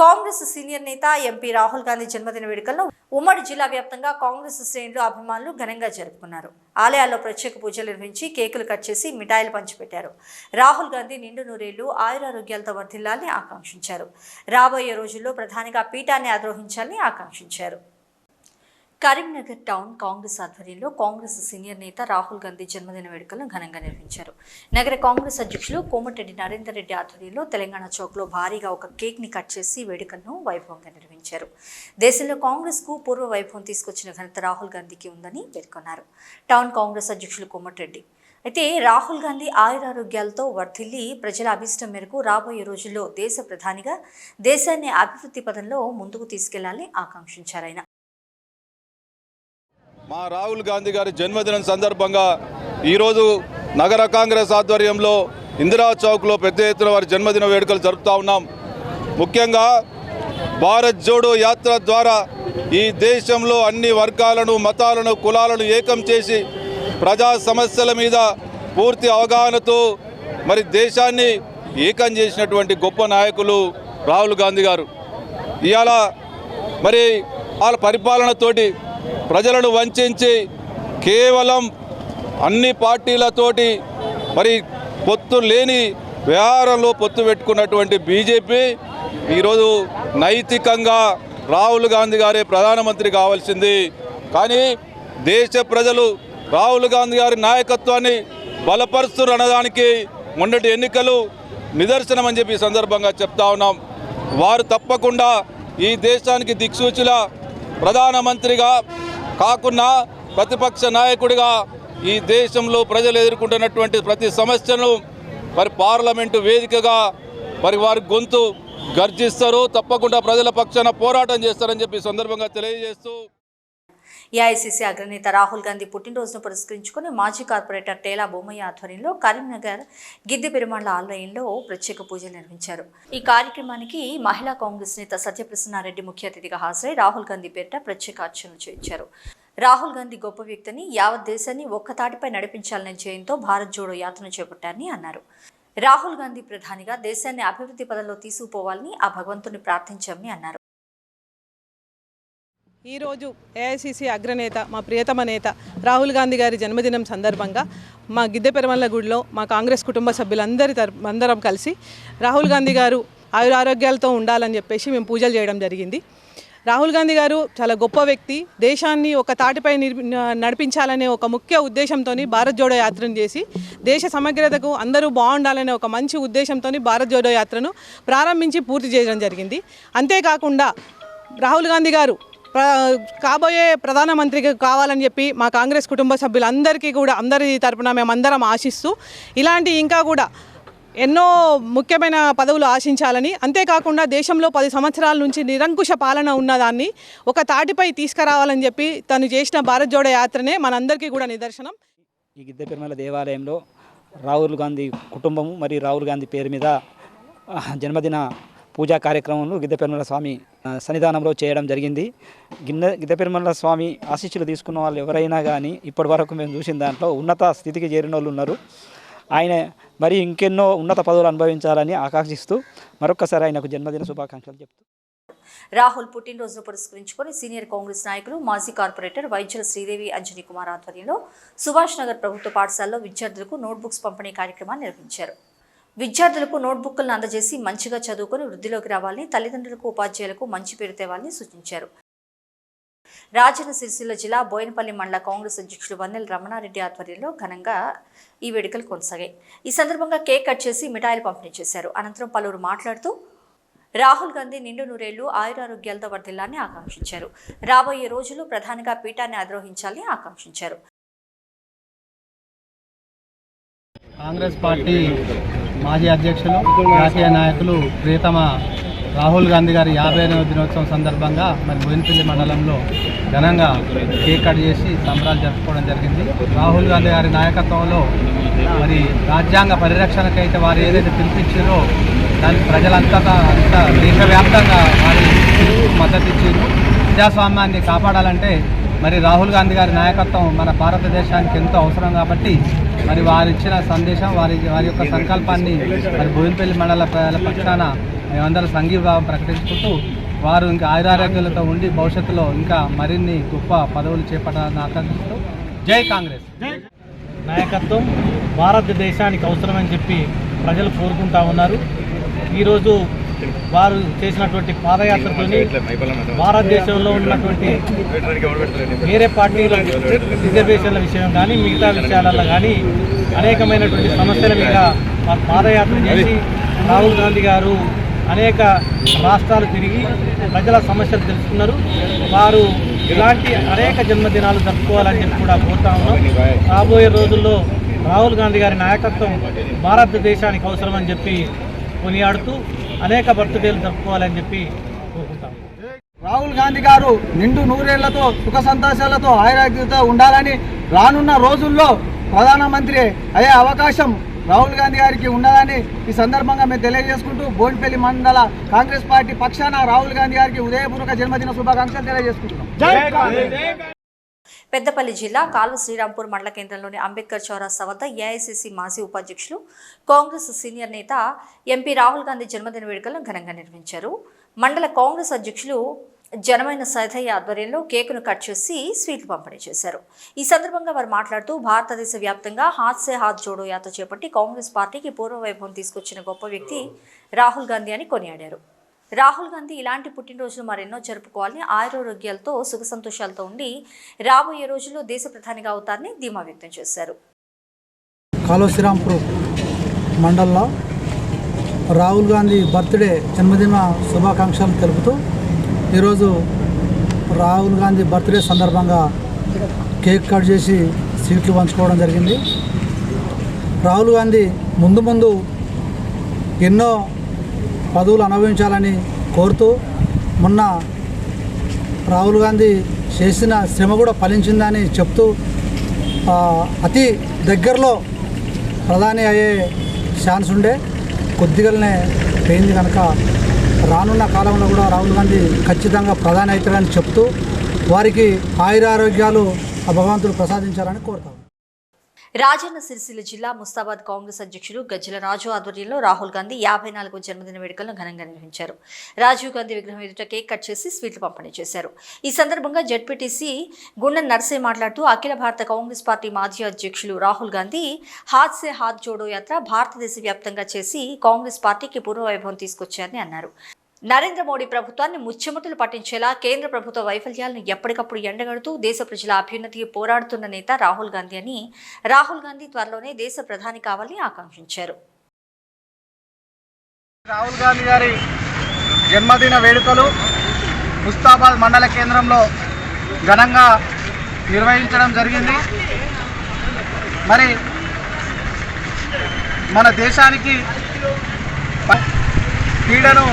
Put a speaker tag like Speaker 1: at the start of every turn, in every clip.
Speaker 1: Congress senior నేత MP Rahul Gandhi జన్మదిన వేడుకల్లో ఉమ్మడి జిల్లా వ్యాప్తంగా కాంగ్రెస్ శ్రేణులు అభిమానులు ఘనంగా జరుపుకున్నారు. ఆలయాల్లో ప్రత్యేక పూజలు నిర్వహించి కేకులు కట్ చేసి మిఠాయిలు పంచిపెట్టారు. రాహుల్ గాంధీ నిండు నూరేళ్ళు ఆయురారోగ్యాలతో వర్ధిల్లాలని ఆకాంక్షించారు. రాబోయే రోజుల్లో ప్రధానిగా పీఠాన్ని ఆద్రోహించాలని ఆకాంక్షించారు. కరీంనగర్ టౌన్ కాంగ్రెస్ ఆధ్వర్యంలో కాంగ్రెస్ సీనియర్ నేత రాహుల్ గాంధీ జన్మదిన వేడుకలను ఘనంగా నిర్వహించారు. నగర కాంగ్రెస్ అధ్యక్షులు కోమటిరెడ్డి నరేందర్ రెడ్డి ఆధ్వర్యంలో తెలంగాణ చౌక్లో భారీగా ఒక కేక్ని కట్ చేసి వేడుకలను వైభవంగా నిర్వహించారు. దేశంలో కాంగ్రెస్కు పూర్వ వైభవం తీసుకొచ్చిన ఘనత రాహుల్ గాంధీకి ఉందని పేర్కొన్నారు. టౌన్ కాంగ్రెస్ అధ్యక్షులు కోమటిరెడ్డి. అయితే రాహుల్ గాంధీ ఆయురారోగ్యాలతో వర్ధిల్లి ప్రజల అభిష్టం మేరకు రాబోయే రోజుల్లో దేశ ప్రధానిగా దేశాన్ని అభివృద్ధి పదంలో ముందుకు తీసుకెళ్ళాలని ఆకాంక్షించారు ఆయన.
Speaker 2: మా రాహుల్ గాంధీ గారి జన్మదినం సందర్భంగా ఈరోజు నగర కాంగ్రెస్ ఆధ్వర్యంలో ఇందిరా చౌక్లో పెద్ద ఎత్తున వారి జన్మదిన వేడుకలు జరుపుతూ ఉన్నాం. ముఖ్యంగా భారత్ జోడో యాత్ర ద్వారా ఈ దేశంలో అన్ని వర్గాలను మతాలను కులాలను ఏకం చేసి ప్రజా సమస్యల మీద పూర్తి అవగాహనతో మరి దేశాన్ని ఏకం చేసినటువంటి గొప్ప నాయకులు రాహుల్ గాంధీ గారు. ఇవాళ మరి వాళ్ళ పరిపాలనతోటి ప్రజలను వంచి కేవలం అన్ని పార్టీలతోటి మరి పొత్తు లేని వ్యవహారంలో పొత్తు పెట్టుకున్నటువంటి బీజేపీ ఈరోజు నైతికంగా రాహుల్ గాంధీ గారే ప్రధానమంత్రి కావాల్సింది. కానీ దేశ ప్రజలు రాహుల్ గాంధీ గారి నాయకత్వాన్ని బలపరుస్తున్నారు అనడానికి మొన్నటి ఎన్నికలు నిదర్శనం అని చెప్పి సందర్భంగా చెప్తా ఉన్నాం. వారు తప్పకుండా ఈ దేశానికి దిక్సూచిలా ప్రధానమంత్రిగా కాకుండా ప్రతిపక్ష నాయకుడిగా ఈ దేశంలో ప్రజలు ఎదుర్కొంటున్నటువంటి ప్రతి సమస్యను మరి పార్లమెంటు వేదికగా మరి వారి గొంతు గర్జిస్తారు తప్పకుండా ప్రజల పక్షాన పోరాటం చేస్తారని చెప్పి సందర్భంగా తెలియజేస్తూ
Speaker 1: ఏఐసీసీ అగ్రనేత రాహుల్ గాంధీ పుట్టినరోజును పురస్కరించుకుని మాజీ కార్పొరేటర్ టేలా బొమ్మయ్య ఆధ్వర్యంలో కరీంనగర్ గిద్దె పెరుమాళ్ళ ఆలయంలో ప్రత్యేక పూజలు నిర్వహించారు. ఈ కార్యక్రమానికి మహిళా కాంగ్రెస్ నేత సత్యప్రసన్నారెడ్డి ముఖ్య అతిథిగా హాజరై రాహుల్ గాంధీ పేరిట ప్రత్యేక అర్చనలు చేయించారు. రాహుల్ గాంధీ గొప్ప వ్యక్తిని యావత్ దేశాన్ని ఒక్కతాటిపై నడిపించాలనే జయంతో భారత్ జోడో యాత్రను చేపట్టారని అన్నారు. రాహుల్ గాంధీ ప్రధానిగా దేశాన్ని అభివృద్ధి పదంలో తీసుకుపోవాలని ఆ భగవంతుని ప్రార్థించామని అన్నారు.
Speaker 3: ఈరోజు ఏఐసిసి అగ్రనేత మా ప్రియతమ నేత రాహుల్ గాంధీ గారి జన్మదినం సందర్భంగా మా గిద్దె పెరమల్ల గుడిలో మా కాంగ్రెస్ కుటుంబ సభ్యులందరి అందరం కలిసి రాహుల్ గాంధీ గారు ఆయురారోగ్యాలతో ఉండాలని చెప్పేసి మేము పూజలు చేయడం జరిగింది. రాహుల్ గాంధీ గారు చాలా గొప్ప వ్యక్తి. దేశాన్ని ఒక తాటిపై నిర్మి- నడిపించాలనే ఒక ముఖ్య ఉద్దేశంతో భారత్ జోడో యాత్రను చేసి దేశ సమగ్రతకు అందరూ బాగుండాలనే ఒక మంచి ఉద్దేశంతో భారత్ జోడో యాత్రను ప్రారంభించి పూర్తి చేయడం జరిగింది. అంతేకాకుండా రాహుల్ గాంధీ గారు ప్ర కాబోయే ప్రధానమంత్రికి కావాలని చెప్పి మా కాంగ్రెస్ కుటుంబ సభ్యులందరికీ కూడా అందరి తరపున మేమందరం ఆశిస్తూ ఇలాంటి ఇంకా కూడా ఎన్నో ముఖ్యమైన పదవులు ఆశించాలని. అంతేకాకుండా దేశంలో పది సంవత్సరాల నుంచి నిరంకుశ పాలన ఉన్నదాన్ని ఒక తాటిపై తీసుకురావాలని చెప్పి తను చేసిన భారత్ జోడో యాత్రనే మనందరికీ కూడా నిదర్శనం.
Speaker 4: ఈ గిద్దె పెరుమల దేవాలయంలో రాహుల్ గాంధీ కుటుంబము మరియు రాహుల్ గాంధీ పేరు మీద జన్మదిన పూజా కార్యక్రమంలో గిద్దెపెరుమల స్వామి సన్నిధానంలో చేయడం జరిగింది. గిన్నె గిద్దపెరుమల స్వామి ఆశీస్సులు తీసుకున్న వాళ్ళు ఎవరైనా కానీ ఇప్పటి వరకు మేము చూసిన దాంట్లో ఉన్నత స్థితికి చేరిన వాళ్ళు ఉన్నారు. ఆయన మరి ఇంకెన్నో ఉన్నత పదవులు అనుభవించాలని ఆకాంక్షిస్తూ మరొకసారి ఆయనకు జన్మదిన శుభాకాంక్షలు చెప్తూ.
Speaker 1: రాహుల్ పుట్టినరోజును పురస్కరించుకొని సీనియర్ కాంగ్రెస్ నాయకులు మాజీ కార్పొరేటర్ వైద్యుల శ్రీదేవి అంజనీ కుమార్ ఆధ్వర్యంలో సుభాష్ నగర్ ప్రభుత్వ పాఠశాలలో విద్యార్థులకు నోట్బుక్స్ పంపిణీ కార్యక్రమాన్ని నిర్వహించారు. విద్యార్థులకు నోట్బుక్లను అందజేసి మంచిగా చదువుకొని వృద్ధిలోకి రావాలని తల్లిదండ్రులకు ఉపాధ్యాయులకు మంచి పేరు తేవాలని సూచించారు. రాజన్న సిరిసిల్ల జిల్లా బోయినపల్లి మండల కాంగ్రెస్ అధ్యక్షుడు వన్నెల రమణారెడ్డి ఆధ్వర్యంలో ఘనంగా ఈ వేడుకలు కొనసాగాయి. ఈ సందర్భంగా కేక్ కట్ చేసి మిఠాయిలు పంపిణీ చేశారు. అనంతరం పలువురు మాట్లాడుతూ రాహుల్ గాంధీ నిండు నూరేళ్ళు ఆయురారోగ్యాలతో వర్ధిల్లాన్ని ఆకాంక్షించారు. రాబోయే రోజులు ప్రధానిగా పీఠాన్ని అధిరోహించాలని ఆకాంక్షించారు.
Speaker 5: కాంగ్రెస్ పార్టీ మాజీ అధ్యక్షులు జాతీయ నాయకులు ప్రియతమ రాహుల్ గాంధీ గారి యాభై ఎనిమిది దినోత్సవం సందర్భంగా మరి బోయినపల్లి మండలంలో ఘనంగా కేక్ కట్ చేసి సంబరాలు జరుపుకోవడం జరిగింది. రాహుల్ గాంధీ గారి నాయకత్వంలో మరి రాజ్యాంగ పరిరక్షణకైతే వారు ఏదైతే పిలిపించారో దానికి ప్రజలంతా అంత దేశవ్యాప్తంగా వారి మద్దతు ఇచ్చారు. ప్రజాస్వామ్యాన్ని కాపాడాలంటే మరి రాహుల్ గాంధీ గారి నాయకత్వం మన భారతదేశానికి ఎంతో అవసరం కాబట్టి మరి వారు ఇచ్చిన సందేశం వారి వారి యొక్క సంకల్పాన్ని మరి బోయినపల్లి మండల ప్రజల పక్షాన మేమందరం సంఘీభావం ప్రకటించుకుంటూ వారు ఇంకా ఆయురారోగ్యాలతో ఉండి భవిష్యత్తులో ఇంకా మరిన్ని గొప్ప పదవులు చేపట్టాలని ఆకాంక్షిస్తూ జై కాంగ్రెస్.
Speaker 6: నాయకత్వం భారతదేశానికి అవసరమని చెప్పి ప్రజలు కోరుకుంటా ఉన్నారు. ఈరోజు వారు చేసినటువంటి పాదయాత్రతోని భారతదేశంలో ఉన్నటువంటి వేరే పార్టీల రిజర్వేషన్ల విషయం కానీ మిగతా విషయాలలో కానీ అనేకమైనటువంటి సమస్యల మీద వారు పాదయాత్ర చేసి రాహుల్ గాంధీ గారు అనేక రాష్ట్రాలు తిరిగి ప్రజల సమస్యలు తెలుసుకున్నారు. వారు ఇలాంటి అనేక జన్మదినాలు జరుపుకోవాలని చెప్పి కూడా కోరుతా ఉన్నాం. రాబోయే రోజుల్లో రాహుల్ గాంధీ గారి నాయకత్వం భారతదేశానికి అవసరమని చెప్పి కొనియాడుతూ అనేక బర్త్డేలు జరుపుకోవాలని చెప్పి కోరుకుంటాం.
Speaker 7: రాహుల్ గాంధీ గారు నిండు నూరేళ్ళతో సుఖ సంతోషాలతో ఆరోగ్యతో ఉండాలని రానున్న రోజుల్లో ప్రధానమంత్రి అయ్యే అవకాశం రాహుల్ గాంధీ గారికి ఉన్నదని ఈ సందర్భంగా మేము తెలియజేసుకుంటూ బోన్పల్లి మండల కాంగ్రెస్ పార్టీ పక్షాన రాహుల్ గాంధీ గారికి ఉదయపూర్వక జన్మదిన శుభాకాంక్షలు తెలియజేసుకుంటున్నాం.
Speaker 1: పెద్దపల్లి జిల్లా కాల్వ శ్రీరాంపూర్ మండల కేంద్రంలోని అంబేద్కర్ చౌరస్తా వద్ద ఏఐసిసి మాజీ ఉపాధ్యక్షులు కాంగ్రెస్ సీనియర్ నేత ఎంపీ రాహుల్ గాంధీ జన్మదిన వేడుకలను ఘనంగా నిర్వహించారు. మండల కాంగ్రెస్ అధ్యక్షులు జనమైన సైతయ్య ఆధ్వర్యంలో కేకును కట్ చేసి స్వీట్లు పంపిణీ చేశారు. ఈ సందర్భంగా వారు మాట్లాడుతూ భారతదేశ వ్యాప్తంగా హాత్ సే హాత్ జోడో యాత్ర చేపట్టి కాంగ్రెస్ పార్టీకి పూర్వ వైభవం తీసుకొచ్చిన గొప్ప వ్యక్తి రాహుల్ గాంధీ అని కొనియాడారు. రాహుల్ గాంధీ ఇలాంటి పుట్టినరోజులు మరెన్నో జరుపుకోవాలని ఆయురారోగ్యాలతో సుఖ సంతోషాలతో ఉండి రాబోయే రోజుల్లో దేశ ప్రధానిగా అవుతారని ధీమా వ్యక్తం చేశారు.
Speaker 7: కాలువ మండలంలో మండల్లో రాహుల్ గాంధీ బర్త్డే జన్మదిన శుభాకాంక్షలు తెలుపుతూ ఈరోజు రాహుల్ గాంధీ బర్త్డే సందర్భంగా కేక్ కట్ చేసి సీట్లు పంచుకోవడం జరిగింది. రాహుల్ గాంధీ ముందు ముందు ఎన్నో పదవులు అనుభవించాలని కోరుతూ మొన్న రాహుల్ గాంధీ చేసిన శ్రమ కూడా ఫలించిందని చెప్తూ అతి దగ్గరలో ప్రధాని అయ్యే ఛాన్స్ ఉండే కొద్దిగానే పోయింది కనుక రానున్న కాలంలో కూడా రాహుల్ గాంధీ ఖచ్చితంగా ప్రధాని అవుతారని చెప్తూ వారికి ఆయురారోగ్యాలు ఆ భగవంతుడు ప్రసాదించాలని కోరుతాం.
Speaker 1: రాజన్న సిరిసిల్ల జిల్లా ముస్తాబాద్ కాంగ్రెస్ అధ్యక్షులు గజ్జల రాజు ఆధ్వర్యంలో రాహుల్ గాంధీ యాభై నాలుగు జన్మదిన వేడుకలను ఘనంగా నిర్వహించారు. రాజీవ్ గాంధీ విగ్రహం ఎదుట కేక్ కట్ చేసి స్వీట్లు పంపిణీ చేశారు. ఈ సందర్భంగా జడ్పీటీసీ గుండె నర్సే మాట్లాడుతూ అఖిల భారత కాంగ్రెస్ పార్టీ మాజీ అధ్యక్షులు రాహుల్ గాంధీ హాత్ సే హాత్ జోడో యాత్ర భారతదేశ వ్యాప్తంగా చేసి కాంగ్రెస్ పార్టీకి పూర్వవైభవం తీసుకొచ్చారని అన్నారు. నరేంద్ర మోడీ ప్రభుత్వాన్ని ముచ్చెమటలు పట్టించేలా కేంద్ర ప్రభుత్వ వైఫల్యాలను ఎప్పటికప్పుడు ఎండగడుతూ దేశ ప్రజల అభ్యున్నతికి పోరాడుతున్న నేత రాహుల్ గాంధీ అని రాహుల్ గాంధీ త్వరలోనే దేశ ప్రధాని కావాలని ఆకాంక్షించారు.
Speaker 7: రాహుల్ గాంధీ గారి జన్మదిన వేడుకలు ముస్తాబాద్ మండల కేంద్రంలో ఘనంగా నిర్వహించడం జరిగింది. మరి మన దేశానికి పీడను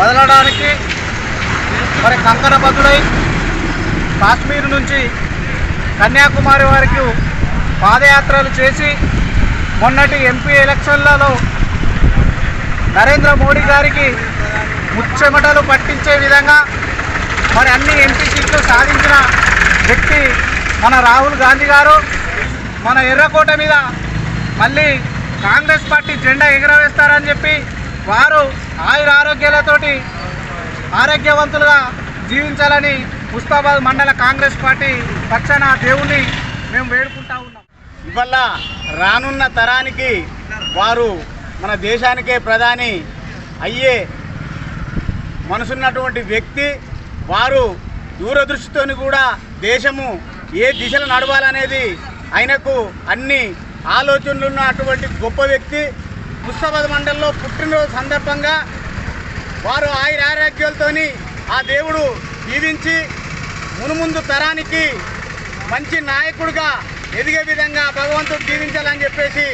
Speaker 7: వదలడానికి మరి కంకణబద్దుడై కాశ్మీర్ నుంచి కన్యాకుమారి వరకు పాదయాత్రలు చేసి మొన్నటి ఎంపీ ఎలక్షన్లలో నరేంద్ర మోడీ గారికి ముచ్చెమటలు పట్టించే విధంగా మరి అన్ని ఎంపీ సీట్లు సాధించిన వ్యక్తి మన రాహుల్ గాంధీ గారు. మన ఎర్రకోట మీద మళ్ళీ కాంగ్రెస్ పార్టీ జెండా ఎగురవేస్తారని చెప్పి వారు ఆయుర ఆరోగ్యాలతోటి ఆరోగ్యవంతులుగా జీవించాలని ముస్తాబాద్ మండల కాంగ్రెస్ పార్టీ పక్షాన దేవుణ్ణి మేము వేడుకుంటా ఉన్నాం.
Speaker 8: ఇవల్ల రానున్న తరానికి వారు మన దేశానికే ప్రధాని అయ్యే మనసున్నటువంటి వ్యక్తి వారు దూరదృష్టితోని కూడా దేశము ఏ దిశలో నడవాలనేది ఆయనకు అన్ని ఆలోచనలు ఉన్నటువంటి గొప్ప వ్యక్తి. ముస్తాబాద్ మండలంలో పుట్టినరోజు సందర్భంగా వారు ఆయుర ఆరోగ్యాలతోని ఆ దేవుడు దీవించి మునుముందు తరానికి మంచి నాయకుడిగా ఎదిగే విధంగా భగవంతుడు దీవించాలని చెప్పేసి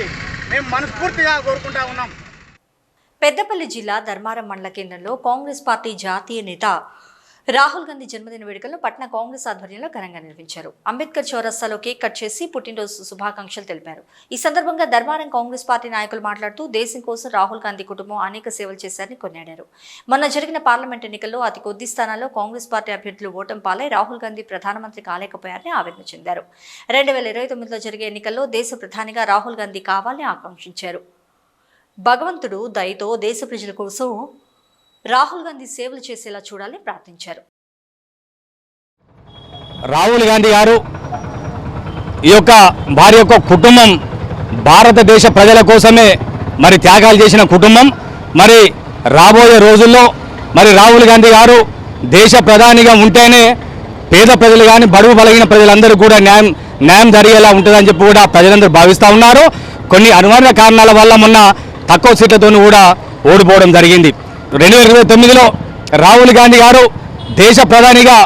Speaker 8: మేము మనస్ఫూర్తిగా కోరుకుంటా ఉన్నాం.
Speaker 1: పెద్దపల్లి జిల్లా ధర్మారం మండల కేంద్రంలో కాంగ్రెస్ పార్టీ జాతీయ నేత రాహుల్ గాంధీ జన్మదిన వేడుకలను పట్నా కాంగ్రెస్ ఆధ్వర్యంలో ఘనంగా నిర్వహించారు. అంబేద్కర్ చౌరస్తాలో కేక్ కట్ చేసి పుట్టినరోజు శుభాకాంక్షలు తెలిపారు. ఈ సందర్భంగా ధర్మారం కాంగ్రెస్ పార్టీ నాయకులు మాట్లాడుతూ దేశం కోసం రాహుల్ గాంధీ కుటుంబం అనేక సేవలు చేశారని కొనియాడారు. మొన్న జరిగిన పార్లమెంట్ ఎన్నికల్లో అతి కొద్ది స్థానాల్లో కాంగ్రెస్ పార్టీ అభ్యర్థులు ఓటం పాలై రాహుల్ గాంధీ ప్రధానమంత్రి కాలేకపోయారని ఆవేదన చెందారు. రెండు వేల ఇరవై తొమ్మిదిలో జరిగే ఎన్నికల్లో దేశ ప్రధానిగా రాహుల్ గాంధీ కావాలని ఆకాంక్షించారు. భగవంతుడు దయతో దేశ ప్రజల కోసం రాహుల్ గాంధీ సేవలు చేసేలా చూడాలని ప్రార్థించారు.
Speaker 4: రాహుల్ గాంధీ గారు ఈ యొక్క వారి యొక్క కుటుంబం భారతదేశ ప్రజల కోసమే మరి త్యాగాలు చేసిన కుటుంబం. మరి రాబోయే రోజుల్లో మరి రాహుల్ గాంధీ గారు దేశ ప్రధానిగా ఉంటేనే పేద ప్రజలు కానీ బడుగు బలగిన ప్రజలందరూ కూడా న్యాయం న్యాయం జరిగేలా ఉంటుందని చెప్పి కూడా ప్రజలందరూ భావిస్తూ ఉన్నారు. కొన్ని అనివార్య కారణాల వల్ల మొన్న తక్కువ సీట్లతో కూడా ఓడిపోవడం జరిగింది. రెండు వేల ఇరవై తొమ్మిదిలో రాహుల్ గాంధీ గారు దేశ ప్రధానిగా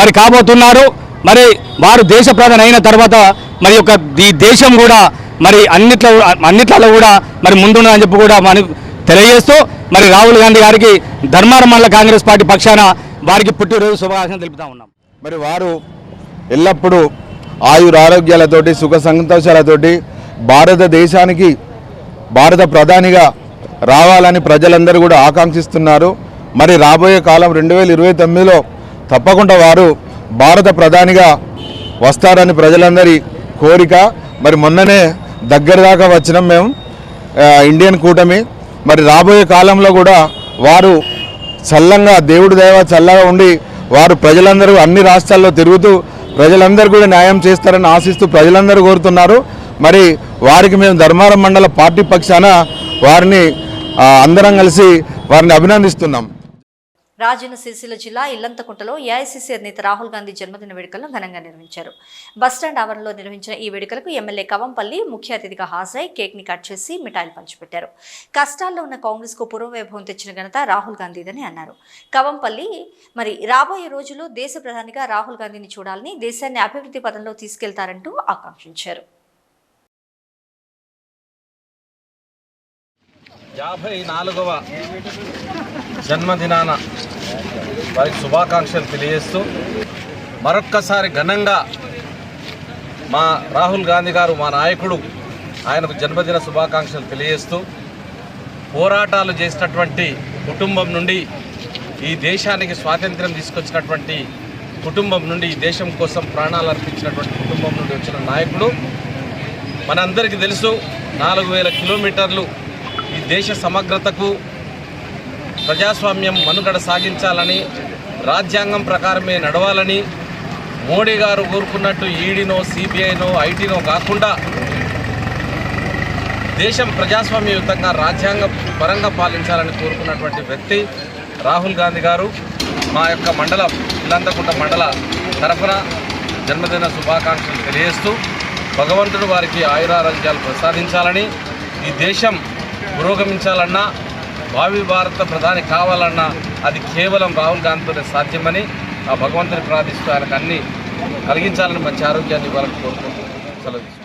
Speaker 4: మరి కాబోతున్నారు. మరి వారు దేశ ప్రధాని అయిన తర్వాత మరి యొక్క ఈ దేశం కూడా మరి అన్నిట్లో అన్నిట్లలో కూడా మరి ముందున్నదని చెప్పి కూడా మనం తెలియజేస్తూ మరి రాహుల్ గాంధీ గారికి ధర్మారం మండల కాంగ్రెస్ పార్టీ పక్షాన వారికి పుట్టినరోజు శుభాకాంక్షలు తెలుపుతా ఉన్నాం.
Speaker 9: మరి వారు ఎల్లప్పుడూ ఆయుర ఆరోగ్యాలతోటి సుఖ సంతోషాలతోటి భారతదేశానికి భారత ప్రధానిగా రావాలని ప్రజలందరూ కూడా ఆకాంక్షిస్తున్నారు. మరి రాబోయే కాలం రెండు వేల ఇరవై తొమ్మిదిలో తప్పకుండా వారు భారత ప్రధానిగా వస్తారని ప్రజలందరి కోరిక. మరి మొన్ననే దగ్గర దాకా వచ్చినాం మేము ఇండియన్ కూటమి. మరి రాబోయే కాలంలో కూడా వారు చల్లంగా దేవుడి దైవ చల్లగా ఉండి వారు ప్రజలందరూ అన్ని రాష్ట్రాల్లో తిరుగుతూ ప్రజలందరూ కూడా న్యాయం చేస్తారని ఆశిస్తూ ప్రజలందరూ కోరుతున్నారు. మరి వారికి మేము ధర్మారం మండల పార్టీ పక్షాన వారిని అందరం కలిసి వారిని అభినందిస్తున్నాం.
Speaker 1: రాజన్న సిరిసిల్ల జిల్లా ఇల్లంతకుంటలో ఏఐసీసీ నేత రాహుల్ గాంధీ జన్మదిన వేడుకలను ఘనంగా నిర్వహించారు. బస్టాండ్ ఆవరణలో నిర్వహించిన ఈ వేడుకలకు ఎమ్మెల్యే కవంపల్లి ముఖ్య అతిథిగా హాజరై కేక్ని కట్ చేసి మిఠాయిలు పంచిపెట్టారు. కష్టాల్లో ఉన్న కాంగ్రెస్కు పూర్వవైభవం తెచ్చిన ఘనత రాహుల్ గాంధీదని అన్నారు. కవంపల్లి మరి రాబోయే రోజుల్లో దేశ ప్రధానిగా రాహుల్ గాంధీని చూడాలని దేశాన్ని అభివృద్ధి పదంలో తీసుకెళ్తారంటూ ఆకాంక్షించారు.
Speaker 10: యాభై నాలుగవ జన్మదినాన వారికి శుభాకాంక్షలు తెలియజేస్తూ మరొక్కసారి ఘనంగా మా రాహుల్ గాంధీ గారు మా నాయకుడు ఆయనకు జన్మదిన శుభాకాంక్షలు తెలియజేస్తూ పోరాటాలు చేసినటువంటి కుటుంబం నుండి ఈ దేశానికి స్వాతంత్ర్యం తీసుకొచ్చినటువంటి కుటుంబం నుండి ఈ దేశం కోసం ప్రాణాలు అర్పించినటువంటి కుటుంబం నుండి వచ్చిన నాయకుడు. మనందరికీ తెలుసు నాలుగు వేల కిలోమీటర్లు ఈ దేశ సమగ్రతకు ప్రజాస్వామ్యం మనుగడ సాగించాలని రాజ్యాంగం ప్రకారమే నడవాలని మోడీ గారు కోరుకున్నట్టు ఈడీనో సిబిఐనో ఐటీనో కాకుండా దేశం ప్రజాస్వామ్యయుతంగా రాజ్యాంగ పరంగా పాలించాలని కోరుకున్నటువంటి వ్యక్తి రాహుల్ గాంధీ గారు. మా యొక్క మండల ఇల్లంతకుంట మండల తరఫున జన్మదిన శుభాకాంక్షలు తెలియజేస్తూ భగవంతుడు వారికి ఆయురారోగ్యాలు ప్రసాదించాలని ఈ దేశం పురోగమించాలన్నా భావి భారత ప్రధాని కావాలన్నా అది కేవలం రాహుల్ గాంధీతోనే సాధ్యమని ఆ భగవంతుని ప్రార్థిస్తూ ఆయనకు అన్ని కలిగించాలని మంచి ఆరోగ్యాన్ని ఇవ్వాలని కోరుకుంటూ సెలవు